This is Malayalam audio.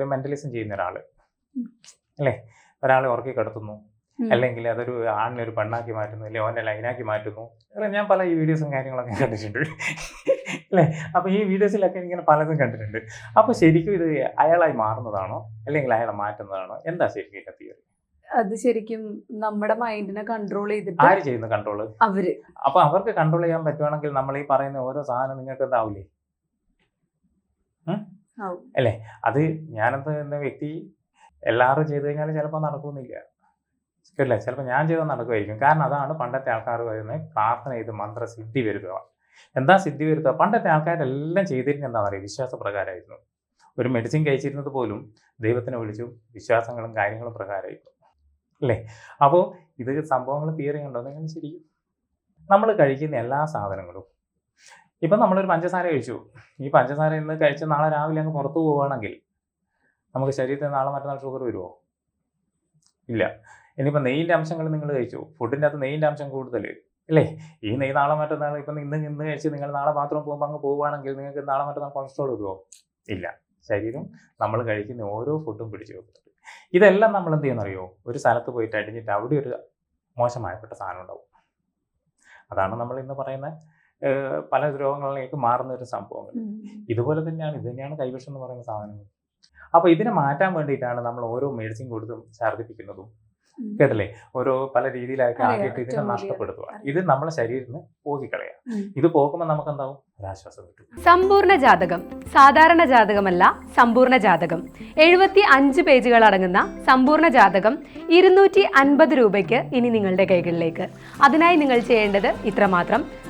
ഒരു മെന്റലിസം ചെയ്യുന്ന ഒരാൾ അല്ലേ? ഒരാളെ ഉറക്കി കിടത്തുന്നു. അല്ലെങ്കിൽ അതൊരു ആണിനെ ഒരു പെണ്ണാക്കി മാറ്റുന്നു അല്ലെങ്കിൽ ഓന്റെ ലൈനാക്കി മാറ്റുന്നു. ഞാൻ പല ഈ വീഡിയോസും കാര്യങ്ങളൊക്കെ കണ്ടിട്ടുണ്ട്. അല്ലേ? അപ്പോൾ ഈ വീഡിയോസിലൊക്കെ ഇങ്ങനെ പലതും കണ്ടിട്ടുണ്ട്. അപ്പോൾ ശരിക്കും ഇത് അയാളായി മാറുന്നതാണോ? അല്ലെങ്കിൽ അയാളെ മാറ്റുന്നതാണോ? എന്താ ശരിക്കും ഇതിന്റെ തിയറി അത് ശരിക്കും നമ്മുടെ മൈൻഡിനെ കൺട്രോൾ ചെയ്തിട്ട് ആര് ചെയ്യുന്ന കൺട്രോൾ അവർ. അപ്പൊ അവർക്ക് കൺട്രോൾ ചെയ്യാൻ പറ്റുവാണെങ്കിൽ നമ്മൾ ഈ പറയുന്ന ഓരോ സാധനം നിങ്ങൾക്ക് എന്താവില്ലേ ആവും. അത് ഞാനത് എന്ന വ്യക്തി എല്ലാവരും ചെയ്തു കഴിഞ്ഞാൽ ചിലപ്പോൾ നടക്കുന്നില്ല കേട്ടില്ല ചിലപ്പോൾ ഞാൻ ചെയ്താൽ നടക്കുമായിരിക്കും. കാരണം അതാണ് പണ്ടത്തെ ആൾക്കാർ പറയുന്നത് പ്രാർത്ഥന ചെയ്ത് മന്ത്ര സിദ്ധി വരുത്തുക. എന്താ സിദ്ധി വരുത്തുക? പണ്ടത്തെ ആൾക്കാരെല്ലാം ചെയ്തിരുന്നത് എന്താണെന്ന് അറിയാം വിശ്വാസപ്രകാരമായിരുന്നു ഒരു മെഡിസിൻ കഴിച്ചിരുന്നത് പോലും ദൈവത്തിനെ വിളിച്ചു വിശ്വാസങ്ങളും കാര്യങ്ങളും പ്രകാരമായിരുന്നു. അല്ലേ? അപ്പോൾ ഇത് സംഭവങ്ങൾ തിയറി ഉണ്ടോ? നിങ്ങൾ ശരിക്കും? നമ്മൾ കഴിക്കുന്ന എല്ലാ സാധനങ്ങളും ഇപ്പം നമ്മളൊരു പഞ്ചസാര കഴിച്ചു. ഈ പഞ്ചസാര ഇന്ന് കഴിച്ച് നാളെ രാവിലെ അങ്ങ് പുറത്തു പോവുകയാണെങ്കിൽ നമുക്ക് ശരീരത്തിൽ നാളെ മറ്റന്നാൾ ഷുഗർ വരുമോ ഇല്ല. ഇനിയിപ്പോൾ നെയ്യിന്റെ അംശങ്ങൾ നിങ്ങൾ കഴിച്ചു. ഫുഡിന്റെ അകത്ത് നെയ്യിന്റെ അംശം കൂടുതൽ. അല്ലേ ഈ നെയ്യ് നാളെ മറ്റന്നാൾ ഇപ്പം ഇന്ന് ഇന്ന് കഴിച്ച് നിങ്ങൾ നാളെ ബാത്റൂം പോകുമ്പോൾ അങ്ങ് പോവുകയാണെങ്കിൽ നിങ്ങൾക്ക് നാളെ മറ്റന്നാൾ കൊളസ്ട്രോൾ വരുമോ ഇല്ല. ശരീരം നമ്മൾ കഴിക്കുന്ന ഓരോ ഫുഡും പിടിച്ചു വെക്കുന്നുണ്ട്. ഇതെല്ലാം നമ്മൾ എന്ത് ചെയ്യുന്നറിയോ? ഒരു സ്ഥലത്ത് പോയിട്ട് അടിഞ്ഞിട്ട് അവിടെ ഒരു മോശമായപ്പെട്ട സാധനം ഉണ്ടാവും. അതാണ് നമ്മൾ ഇന്ന് പറയുന്ന പല രോഗങ്ങളിലേക്ക് മാറുന്ന ഒരു സംഭവങ്ങൾ. ഇതുപോലെ തന്നെയാണ് ഇത് തന്നെയാണ് കൈവശം എന്ന് പറയുന്ന സാധനങ്ങൾ. അപ്പൊ ഇതിനെ മാറ്റാൻ വേണ്ടിയിട്ടാണ് നമ്മൾ ഓരോ മെഡിസിൻ കൊടുത്തും ഛർദ്ദിപ്പിക്കുന്നതും. കേട്ടല്ലേ? ഓരോ പല രീതിയിലായിട്ട് ആക്കിയിട്ട് ഇതിനെ നഷ്ടപ്പെടുത്തുക. ഇത് നമ്മളെ ശരീരത്തിന് പോകിക്കളയുക. ഇത് പോകുമ്പോൾ നമുക്ക് എന്താവും ഒരാശ്വാസം കിട്ടും. സമ്പൂർണ ജാതകം. സാധാരണ ജാതകമല്ല സമ്പൂർണ ജാതകം. എഴുപത്തി അഞ്ച് പേജുകൾ അടങ്ങുന്ന സമ്പൂർണ ജാതകം ഇരുന്നൂറ്റി അൻപത് രൂപയ്ക്ക് ഇനി നിങ്ങളുടെ കൈകളിലേക്ക്. അതിനായി നിങ്ങൾ ചെയ്യേണ്ടത് ഇത്രമാത്രം.